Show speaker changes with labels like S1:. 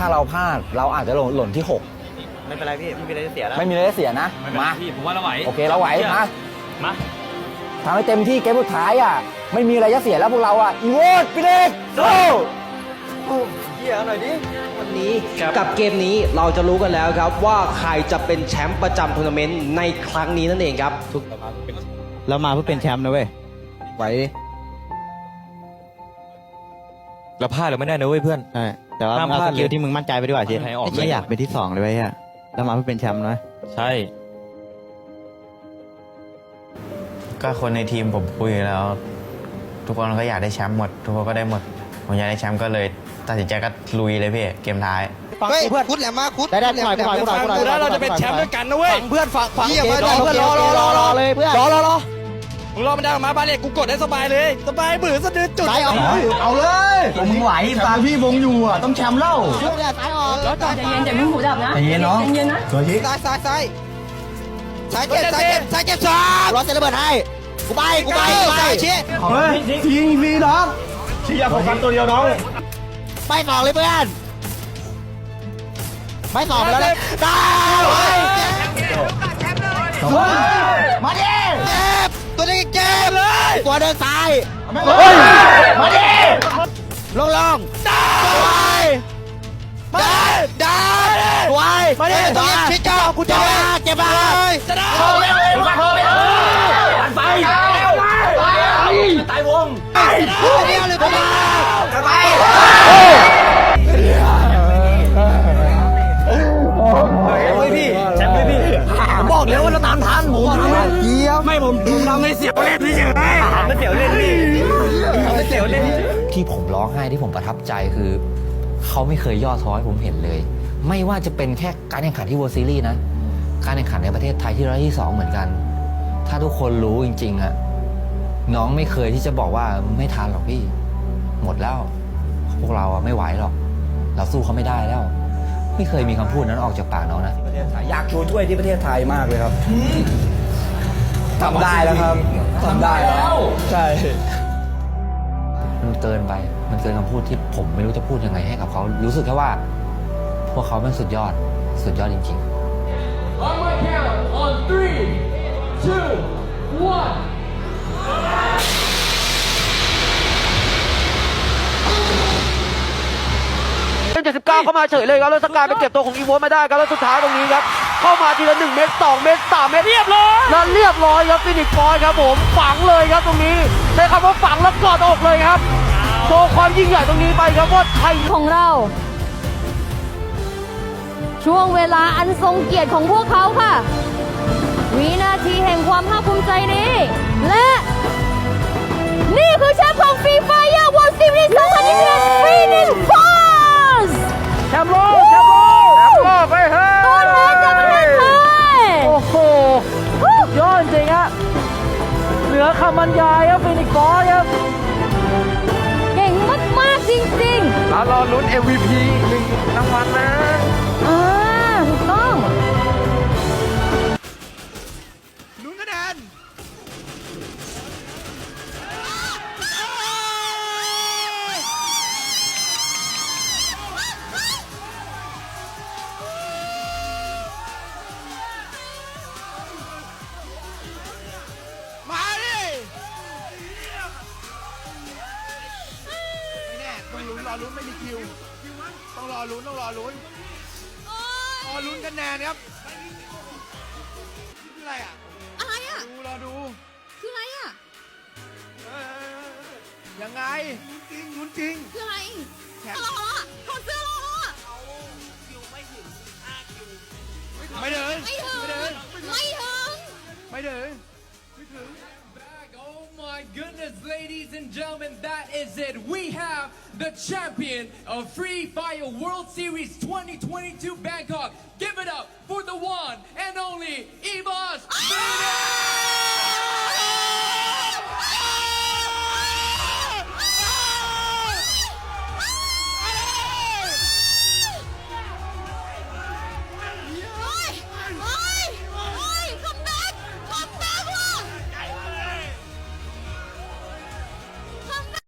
S1: ถ้าเราพลาดเราอาจจะหล่นหล่นที่
S2: ไม่เป็นไรพี่ไม่มีอะไรจะเสียแล้ว
S1: 6ไม่มีอะไรจะเสียนะ
S3: ไม่เป็นไร
S1: มา
S3: พี่ผมว่าเราไหว
S1: โอเคเราไหวมา
S3: มา
S1: ทำให้เต็มที่เกมสุดท้ายอะ ไม่มีอะไรจะเสียแล้วพวกเราอะ อีโวดพี่เล็กโซ่
S2: เหี้ยหน่อยดิ
S4: วันนี้กับเกมนี้เราจะรู้กันแล้วครับว่าใครจะเป็นแชมป์ประจำทัวร์นาเมนต์ในครั้งนี้นั่นเองครับทุก
S2: เรามาเพื่อเป็นแชมป์นะเว้ย ไหวดิ
S3: เราพลาดเราไม่ได้นะเว้ยเพื่อน
S2: ใช่ แต่ว่า
S3: ห้าม
S2: มึงเอา
S3: พลา
S2: ส
S3: ด
S2: กิล
S3: เลย
S2: ที่มึงมั่นใจไปดีกว่าเชีย
S3: ให้ออก
S2: ไอ้เชีย
S3: เลย
S2: อยากเป็นที่สองเลยเว้ยฮะเรามาเพื่อเป็นแชมป์นะ
S3: ใช่
S5: ก็คนในทีมผมคุยแล้ว ทุกคนก็อยากได้แชมป์หมด ทุกคนก็ได้หมด ผมอยากได้แชมป์ก็เลยตัดสินใจก็ลุยเลยพี่เกมท้าย
S6: เฮ้ยคุดแหลมมาคุด
S2: ได้ได้ปล่อยปล่อยปล่อยปล่อย
S3: กูได้เราจะเป็นแชมป์ด้วยกันนะเว้ย
S2: ฟังเพื่อนฟังฟัง
S6: เหี้ย
S2: เกม
S6: มา
S2: รอเพื่อนรอรอรอรอเลยเพื่อนรอรอรอ
S3: มึงรอมันได้ออกมาบาเลกกูกดได้สบายเลย สบายบือสะดือจุด
S2: ซ้ายออก
S1: เอาเลยผมมึงไหวตามพี่วงอยู่อะต้องแชมป์เล่า
S2: ซ้ายออก
S7: ใจเย็นอย่ามึงหูดับนะ
S1: ใจเย็นเนาะ
S7: ใจเย็นนะ
S1: ตัวชี้
S6: ซ้ายซ้ายซ้ายซ้ายเจ็บซ้ายเจ็บซ้ายเจ็บสาม
S2: รอเซระเบิดให้กูไปกูไปกูไป
S6: ซ้ายเชี่ย
S1: เฮ้ยยิงฟรีน้อง
S2: ไปสองเลยเพื่อนไปสองไปแล้วเลยได้
S1: มาดิ
S6: ตัวเดิ
S2: นซ้าย
S1: มาดิ
S2: ลงลงได้ไป
S6: ได้ได้
S2: สวย
S6: มาดิตัวนี้ชิดเจ้ากู
S2: เจ็
S6: จะ
S2: บ
S6: ไป
S2: มากเจ็บมาก
S6: จะได้
S1: เข้าไปเลยเข้าไปเลยไปไปไปตายวง
S6: เดียวเลยพี่
S1: ไป
S3: ไม่ผมผมทำให้เสียวเล่นพี่เฉยไม่เสียวเล่นพี่ทำให้เสียวเล่น
S1: ที่ผมร้องไห้ที่ผมประทับใจคือ เขาไม่เคยย่อท้อให้ผมเห็นเลย ไม่ว่าจะเป็นแค่การแข่งขันที่ World Series นะ การแข่งขันในประเทศไทยที่ร้อยที่สองเหมือนกัน ถ้าทุกคนรู้จริงๆอะน้องไม่เคยที่จะบอกว่าไม่ทันหรอกพี่ หมดแล้ว พวกเราอะไม่ไหวหรอก เราสู้เขาไม่ได้แล้ว ไม่เคยมีคำพูดนั้นออกจากปากน้องนะอยากชูถ้วยที่ประเทศไทยมากเลยครับ ทำได้แล้วครับทำได้แล้ว ใช่ มันเกินไป มันเกินคำพูดที่ผมไม่รู้จะพูดยังไงให้กับเขา รู้สึกแค่ว่า พวกเขาเป็นสุดยอด สุดยอดจริงๆ
S8: On my count, on three, two, one.
S4: เป็น79เข้ามาเฉยเลยครับแล้วสกายไปเก็บตัวของอีโวมาได้ครับแล้วสุดท้ายตรงนี้ครับเข้ามาทีละ1เมตร2เมตร3เมตรเรียบร้อยแล้วเรียบร้อยครับฟินิกฟอยครับผมฝังเลยครับตรงนี้ใช้คำว่าฝังแล้วกอดอกเลยครับโชว์ความยิ่งใหญ่ตรงนี้ไปครับว่าไทย
S7: ของเรา ช่วงเวลาอันทรงเกียรติของพวกเขาค่ะ วินาทีแห่งความภาคภูมิใจนี้ และ นี่คือแชมป์ของฟรีไฟเ r อร์วอลซีรีส์2021
S4: ยา
S7: ย
S4: ครับฟินิกฟอยครับ
S7: เก่งมากๆจริง
S4: แล้วรอลุ้น MVP หนึ่งรางวัลนะ
S6: รอลุ้นไม่มีคิว ต้องรอลุ้นต้องรอลุ้นรอลุ้นคะแนนครับอะไรอะ
S9: อะไรอะ
S6: ดูรอดู
S9: คืออะไรอะ
S6: เอ้ยยังไงจริงลุ้นจริง
S9: คืออะไร
S6: แขน
S9: รออะถอดเสื้อรออะ
S6: ไม่เดิน
S9: ไม่ถึง
S6: ไม่เดิน
S9: ไม่
S8: ladies and gentlemen, that is it. We have the champion of Free Fire World Series 2022 Bangkok. Give it up for the one and only Evos!